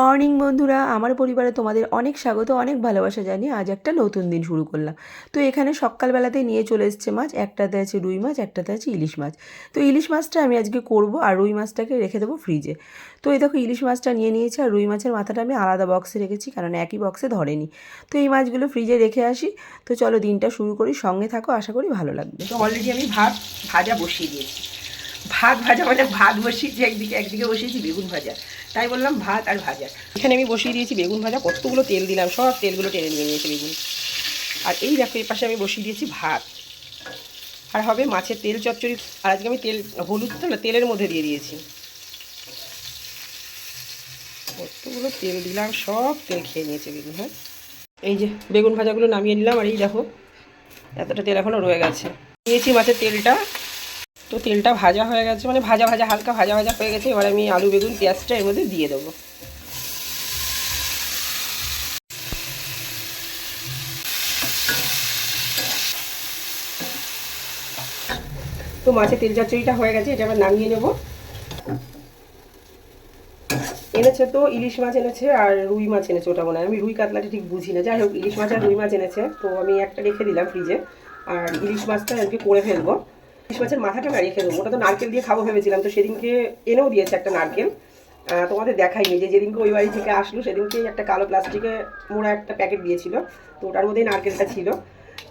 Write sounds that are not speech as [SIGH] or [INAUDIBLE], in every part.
Morning বন্ধুরা, আমার পরিবারে তোমাদের অনেক স্বাগত, অনেক ভালোবাসা জানিয়ে আজ একটা নতুন দিন শুরু করলাম। তো এখানে সকালবেলাতে নিয়ে চলে এসছে মাছ, একটাতে আছে রুই মাছ, একটাতে আছে ইলিশ মাছ। তো ইলিশ মাছটা আমি আজকে করব আর রুই মাছটাকে রেখে দেবো ফ্রিজে তো এই দেখো, ইলিশ মাছটা নিয়ে নিয়েছি আর রুই মাছের মাথাটা আমি আলাদা বক্সে রেখেছি, কারণ একই বক্সে ধরেনি। তো এই মাছগুলো ফ্রিজে রেখে আসি। তো চলো দিনটা শুরু করি, সঙ্গে থাকো, আশা করি ভালো লাগবে। তো অলরেডি আমি ভাত, ভাজা বসিয়ে দিয়েছি। ভাত ভাজা মানে ভাত বসিয়েছি একদিকে একদিকে বসিয়েছি বেগুন ভাজা। তাই বললাম ভাত আর ভাজা। এখানে আমি বসিয়ে দিয়েছি বেগুন ভাজা, কতগুলো তেল দিলাম, সব তেলগুলো টেনে নিয়ে নিয়েছে বেগুন। আর এই দেখো এই পাশে আমি বসিয়ে দিয়েছি ভাত। আর হবে মাছের তেল চচ্চড়ি, আর আজকে আমি তেল, হলুদ হলুদটা না, তেলের মধ্যে দিয়ে দিয়েছি। কতগুলো তেল দিলাম, সব তেল খেয়ে নিয়েছে বেগুন হ্যাঁ? এই যে বেগুন ভাজাগুলো নামিয়ে নিলাম, আর এই দেখো, এতটা তেল এখনও রয়ে গেছে। নিয়েছি মাছের তেলটা। তো তেলটা ভাজা হয়ে গেছে মানে ভাজা ভাজা, হালকা ভাজা ভাজা হয়ে গেছে। এবার আমি আলু, বেগুন, পেঁয়াজটা এর মধ্যে দিয়ে দেবো। তো মাছের তেল চচ্চড়িটা হয়ে গেছে, এটা আবার নামিয়ে নেব। এনেছে তো, ইলিশ মাছ এনেছে আর রুই মাছ এনেছে ওটা মনে হয়। আমি রুই কাতলাটা ঠিক বুঝি না। যাই হোক, ইলিশ মাছ আর রুই মাছ এনেছে। তো আমি একটা রেখে দিলাম ফ্রিজে। আর ইলিশ মাছটা আজকে করে ফেলব। ইলিশ মাছের মাথাটা না রেখে দেবো। ওটা তো নারকেল দিয়ে খাব ভেবেছিলাম, তো সেদিনকে এনেও দিয়েছে একটা নারকেল। তোমাদের দেখাইনি যে যেদিনকে ওই বাড়ি থেকে আসলো, সেদিনকেই একটা কালো প্লাস্টিকে মোড়া একটা প্যাকেট দিয়েছিল। তো ওটার মধ্যেই নারকেলটা ছিল।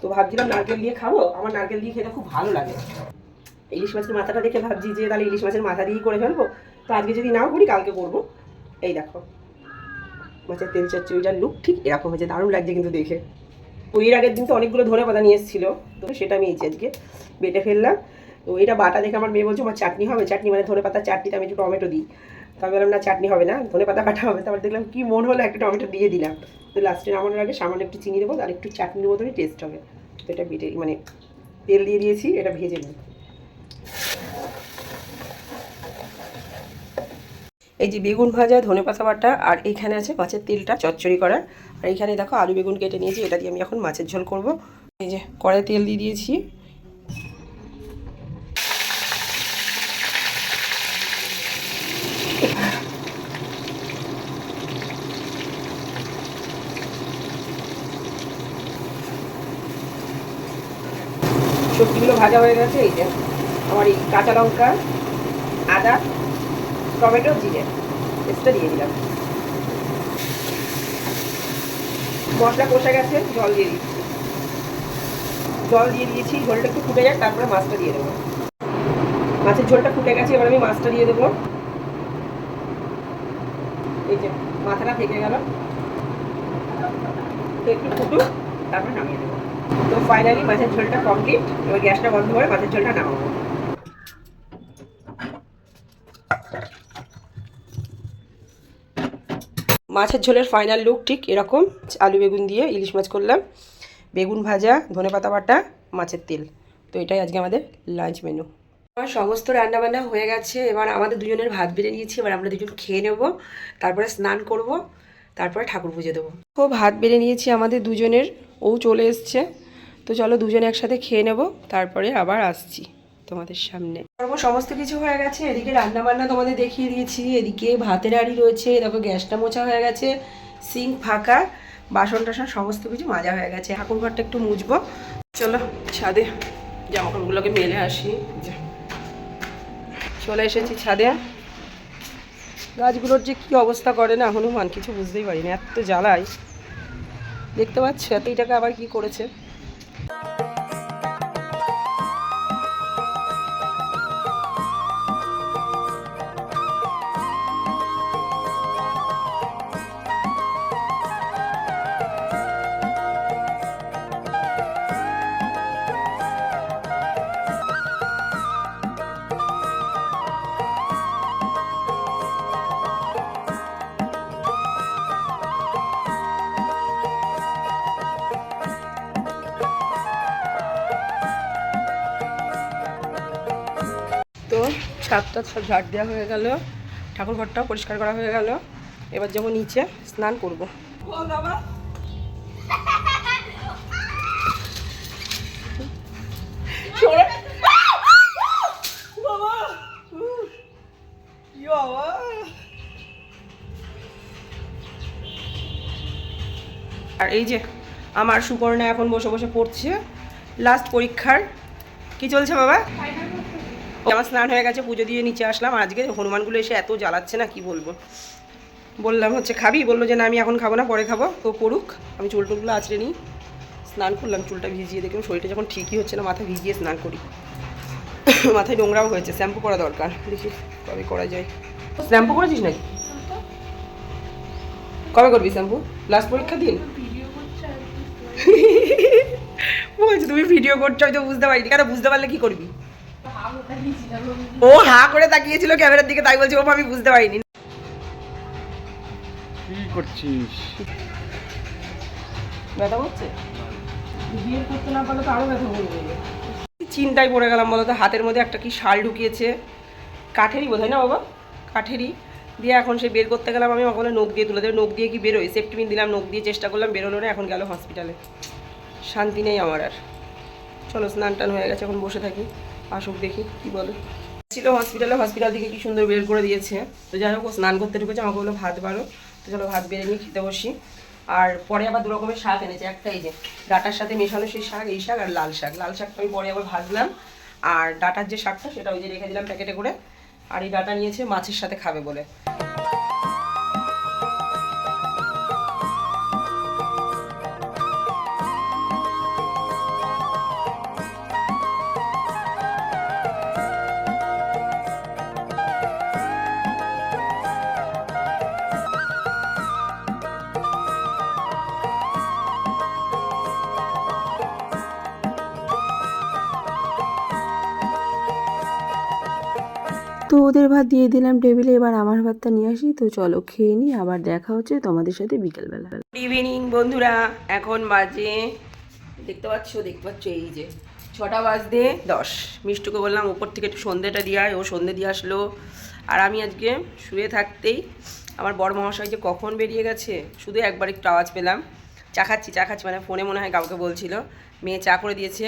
তো ভাবছিলাম নারকেল দিয়ে খাব, আমার নারকেল দিয়ে খেতে খুব ভালো লাগে। ইলিশ মাছের মাথাটা দেখে ভাবছি যে তাহলে ইলিশ মাছের মাথা দিয়েই করে ফেলব। তো আজকে যদি নাও করি, কালকে করব। এই দেখো, মাছের তেল চচ্চড়িটার লুক ঠিক এরকম হয়েছে, দারুণ লাগছে কিন্তু দেখে। তো এর আগের দিন তো অনেকগুলো ধরে পাতা নিয়ে এসেছিল, তো সেটা আমি এই যে আজকে বেটে ফেললাম। তো এটা বাটা দেখে আমার মেয়ে বলছে, আমার চাটনি হবে, চাটনি মানে ধনে পাতা চাটনিতে আমি একটু টমেটো দিই। তো আমি বললাম, না, চাটনি হবে না, ধনে পাতা বাটা হবে। তারপর দেখলাম, কি মন হলো, একটা টমেটো দিয়ে দিলাম। তো লাস্টে নামানোর আগে সামান্য একটু চিনি দেবো, আর একটু চাটনির মতনই টেস্ট হবে। তো এটা বেটে মানে তেল দিয়ে দিয়েছি, এটা ভেজে নিই। এই যে বেগুন ভাজা, ধনে পাতা বাটা, আর এইখানে আছে মাছের তেলটা চচ্চড়ি করার। আর এইখানে দেখো আলু বেগুন কেটে নিয়েছি, এটা দিয়ে আমি এখন মাছের ঝোল করব। এই যে কড়াই তেল দিয়ে দিয়েছি। সবজিগুলো ভাজা হয়ে গেছে, এই যে আমার এই কাঁচা লঙ্কা, আদা টমেটো, জিরে। পেস্টটা দিয়ে দিলাম। মশলা কষে গেছে, জল দিয়ে দিচ্ছি। জল দিয়ে দিয়েছি, ঝোলটা একটু ফুটে যাক, তারপরে মাছটা দিয়ে দেবো। মাছের ঝোলটা ফুটে গেছে, এবার আমি মাছটা দিয়ে দেবো। এই যে, মাথাটা থেকে গেল। একটু ফুটুক তারপরে নামিয়ে দেবো। তো ফাইনালি মাছের ঝোলটা কমপ্লিট এবার গ্যাসটা বন্ধ করে মাছের ঝোলটা নামাবো। মাছের ঝোলের ফাইনাল লুক ঠিক এরকম। আলু বেগুন দিয়ে ইলিশ মাছ করলাম। বেগুন ভাজা, ধনে পাতা বাটা, মাছের তেল। তো এটাই আজকে আমাদের লাঞ্চ মেনু আমার সমস্ত রান্নাবান্না হয়ে গেছে। এবার আমাদের দুজনের ভাত বেড়ে নিয়েছি। এবার আমরা দুজন খেয়ে নেব। তারপরে স্নান করব। তারপরে ঠাকুর পুজো দেবো। ও ভাত বেড়ে নিয়েছি আমাদের দুজনের। ও চলে এসছে। তো চলো দুজনে একসাথে খেয়ে নেব। তারপরে আবার আসছি। তোমাদের সামনে। তারপর সমস্ত কিছু হয়ে গেছে, এদিকে রান্না বান্না তোমাদের দেখিয়ে দিয়েছি, এদিকে ভাতের হাঁড়ি রয়েছে, দেখো গ্যাসটা মোছা হয়ে গেছে, সিঙ্ক ফাঁকা, বাসন টাসন সমস্ত কিছু মাজা হয়ে গেছে, ঠাকুর ঘরটা একটু মুছবো। চলো, ছাদে জামা কাপড়গুলোকে মেলে আসি চলে এসেছি ছাদে। গাছগুলোর যে কি অবস্থা করে না, হনুমান, কিছু বুঝতেই পারি না এত জ্বালায়। দেখতে পাচ্ছ? এইটাকে আবার কি করেছে? ছাদটা সব ঝাড় দেওয়া হয়ে গেল। ঠাকুর ঘরটাও পরিষ্কার করা হয়ে গেল। এবার যাব নিচে স্নান করব। আর এই যে আমার সুকর্ণা এখন বসে বসে পড়ছে। লাস্ট পরীক্ষার। কি চলছে বাবা? আমার স্নান হয়ে গেছে, পুজো দিয়ে নিচে আসলাম। আজকে হনুমানগুলো এসে এত জ্বালাচ্ছে না, কি বলব? বললাম হচ্ছে, খাবি? বলল যে, না, আমি এখন খাব না, পরে খাব। তো করুক, আমি চুল টুলগুলো আঁচড়ে নিই। স্নান করলাম, চুলটা ভিজিয়ে দেখলাম, শরীরটা যখন ঠিকই হচ্ছে না মাথা ভিজিয়ে স্নান করি। [COUGHS] মাথায় নোংরাও হয়েছে, শ্যাম্পু করা দরকার। দেখি কবে করা যায়। শ্যাম্পু করেছিস নাকি? কবে করবি শ্যাম্পু? লাস্ট পরীক্ষা দিন? [LAUGHS] বলছি, তুমি ভিডিও করছ হয়তো বুঝতে পারিনি। কেন, বুঝতে পারলে কি করবি? ও হা করে তাকিয়েছিল ক্যামেরার দিকে তাই বলছি ও আমি বুঝতে পারিনি। কি করছিস? ব্যথা হচ্ছে বিয়ে করতে না পারলে তো আরও ব্যথা করবে। চিন্তায় পড়ে গেলাম বলতো হাতের মধ্যে একটা কি শাল ঢুকিয়েছে। কাঠেরই বোধ হয় না বাবা? কাঠেরই। দিয়ে এখন সে বের করতে গেলাম আমি ওখানে নখ দিয়ে তুলে দেবে নখ দিয়ে কি বেরোয়? সেফটিপিন দিলাম নখ দিয়ে চেষ্টা করলাম বেরোলো না এখন গেল হসপিটালে শান্তি নেই আমার আর। চলো স্নান টান হয়ে গেছে এখন বসে থাকি। আসুক দেখি কি বলে। ছিল হসপিটালে হসপিটাল থেকে কি সুন্দর বের করে দিয়েছে। তো যাই হোক স্নান করতে ঢুকেছে, আমাকে বলল, ভাত বাড়ো। তো চলো, ভাত বেড়ে নিয়ে খেতে বসি। আর পরে আবার দু রকমের শাক এনেছে, একটাই যে ডাটার সাথে মেশানো সেই শাক, এই শাক আর লাল শাক। লাল শাকটা আমি পরে আবার ভাজলাম। আর ডাটার যে শাকটা, সেটা ওই যে রেখে দিলাম প্যাকেটে করে। আর এই ডাটা নিয়েছে, মাছের সাথে খাবে বলে। তো ওদের ভাত দিয়ে দিলাম টেবিলে, এবার আমার ভাতটা নিয়ে আসি। তো চলো খেয়ে নিই আবার দেখা হচ্ছে তোমাদের সাথে বিকেলবেলা। গুড ইভিনিং বন্ধুরা। এখন বাজে, দেখতে পাচ্ছ দেখতে পাচ্ছ এই যে ছটা বাজতে দশ। মিষ্টুকে বললাম উপর থেকে একটু সন্ধেটা দিয়ে আয়। ও সন্ধে দিয়ে আসলো। আর আমি আজকে শুয়ে থাকতেই আমার বড় মহাশয় যে কখন বেরিয়ে গেছে, শুধু একবার একটু আওয়াজ পেলাম। চা খাচ্ছি চা খাচ্ছি মানে ফোনে মনে হয় কাউকে বলছিল। মেয়ে চা করে দিয়েছে।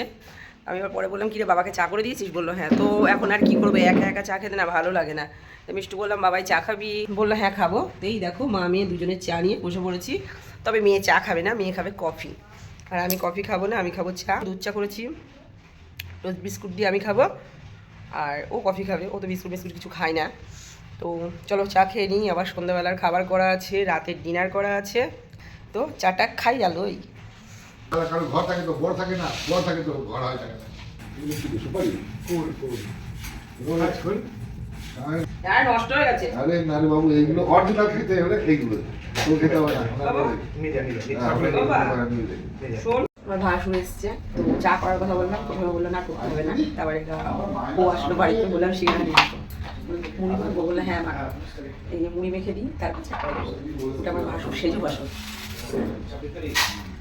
আমি এবার পরে বললাম, কিরে বাবাকে চা করে দিয়েছিস? বলল হ্যাঁ। তো এখন আর কি করব? একা একা চা খেতে না ভালো লাগে না। মিষ্টু বললাম, বাবাই চা খাবি? বলল হ্যাঁ খাব। এই দেখো, মা মেয়ে দুজনে চা নিয়ে বসে পড়েছি। তবে মেয়ে চা খাবে না, মেয়ে খাবে কফি। আর আমি কফি খাব না, আমি খাব চা। দুধ চা করেছি। রোজ বিস্কুট দিয়ে আমি খাব। আর ও কফি খাবে, ও তো বিস্কুট বিস্কুট কিছু খায় না। তো চলো চা খেয়ে নিই, আবার সন্ধ্যাবেলার খাবার করা আছে, রাতের ডিনার করা আছে। তো চাটা খাই আলোই। কারও কারও ঘর থাকে তো বড় থাকে না বড় থাকে তো ঘর হয় থাকে না। সুপারি হ্যাঁ নষ্ট গেছে। আরে নারে বাবু এইগুলো অরিজিনাল খেতে হলে এইগুলো। তো খেতে হবে না। ওনার বাবা। বলে। ওনার বাবা। ওনার নিয়ে যাই। শোন আমার ভাসুর এসছে। তো চা করার কথা বললাম প্রথমে বলল না করতে হবে না। তারপরে ও আসলো বাড়িতে বললাম আসো। মুড়ি মাখবো বলল হ্যাঁ মা। এই যে মুড়ি মেখে দিই তারপর চা করে ওটা আমার ভাসুর সেজু ভাসুর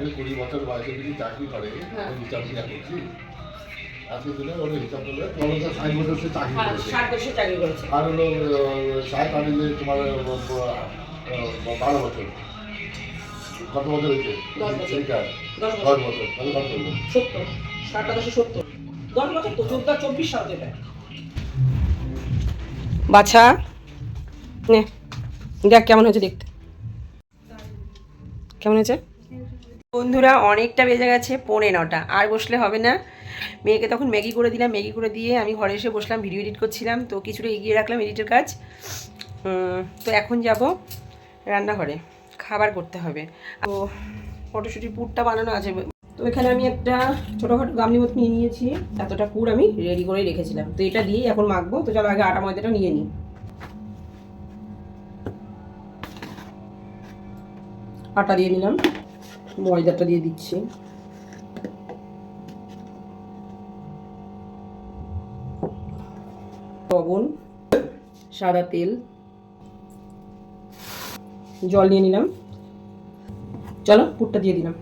আগে কুড়ি বছর বয়সে যদি চাকরি করে হ্যাঁ। হিসাব কিনা করছি। আজকে দিনে ওর হিসাব করলে তোমার হচ্ছে ষাট বছর সে চাকরি হ্যাঁ করেছে। ষাট বছর চাকরি করেছে। আর হলো ষাট আর হলো তোমার আহ, আহ, বারো বছর। কত বছর হয়েছে? দশ বছর। সেইটা। দশ দশ বছর। বছর। তাহলে কত সত্তর। ষাটটা দশে সত্তর। দশ বছর তো চোদ্দ চব্বিশ সাল যেটা। বাছা নে দেখ কেমন হয়েছে দেখতে। কেমন হয়েছে? বন্ধুরা, অনেকটা বেজে গেছে, পৌনে নটা। আর বসলে হবে না। মেয়েকে তখন ম্যাগি করে দিলাম, ম্যাগি করে দিয়ে আমি ঘরে এসে বসলাম, ভিডিও এডিট করছিলাম, তো কিছুটা এগিয়ে রাখলাম এডিটের কাজ। তো এখন যাব রান্নাঘরে, খাবার করতে হবে। তো মটরশুঁটির পুরটা বানানো আছে। তো এখানে আমি একটা ছোটোখাটো গামলি মতো নিয়ে নিয়েছি, এতটা পুর আমি রেডি করেই রেখেছিলাম। তো এটা দিয়েই এখন মাখবো। তো চলো আগে আটা ময়দাটা নিয়ে নিই। আটা দিয়ে নিলাম। ময়দাটা দিয়ে দিচ্ছি। লবণ সাদা তেল জল নিয়ে নিলাম। চলো পুটটা দিয়ে দিলাম।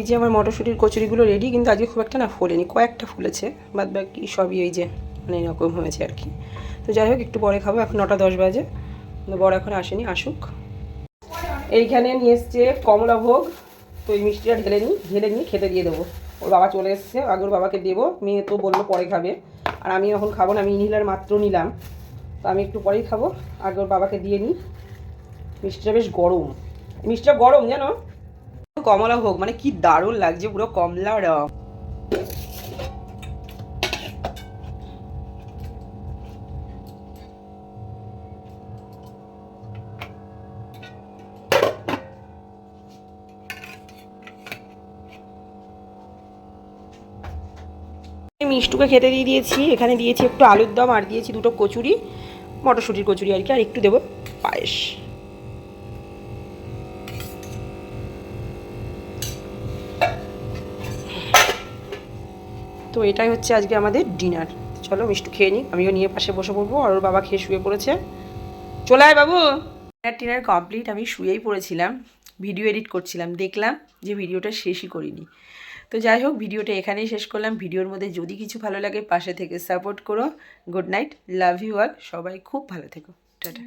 এই যে আমার মটরশুঁটির কচুরিগুলো রেডি কিন্তু আজকে খুব একটা না ফোলেনি, কয়েকটা ফুলেছে, বাদ বাকি সবই এই যে মানে এরকম হয়েছে আর কি। তো যাই হোক, একটু পরে খাব, এখন নটা দশ বাজে বড় এখন আসেনি, আসুক। এইখানে নিয়ে এসছে কমলাভোগ তো এই মিষ্টিটা ঢেলে নিই, ঢেলে নিয়ে খেতে দিয়ে দেবো। ওর বাবা চলে এসছে, আগে ওর বাবাকে দেবো, মেয়ে তো বলল পরে খাবে। আর আমি এখন খাব না, আমি ইনহেলার মাত্র নিলাম। তো আমি একটু পরেই খাব, আগে ওর বাবাকে দিয়ে নিই। মিষ্টিটা বেশ গরম। মিষ্টিটা গরম, জানো? কমলা হোক মানে কি দারুণ লাগছে, পুরো কমলা রং। মিষ্টুকে খেতে দিয়ে দিয়েছি, এখানে দিয়েছি একটু আলুর দম আর দিয়েছি দুটো কচুরি, মটরশুঁটির কচুরি আর কি, আর একটু দেবো পায়েস। তো এটাই হচ্ছে আজকে আমাদের ডিনার চলো মিষ্টু খেয়ে নিই আমিও নিয়ে পাশে বসে পড়ব, আর ওর বাবা খেয়ে শুয়ে পড়েছে। চলে আয় বাবু। ডিনার টিনার কমপ্লিট আমি শুয়েই পড়েছিলাম ভিডিও এডিট করছিলাম, দেখলাম যে ভিডিওটা শেষই করিনি। তো যাই হোক ভিডিওটা এখানেই শেষ করলাম। ভিডিওর মধ্যে যদি কিছু ভালো লাগে, পাশে থেকে সাপোর্ট করো। Good night love you all সবাই খুব ভালো থেকো। টাটা।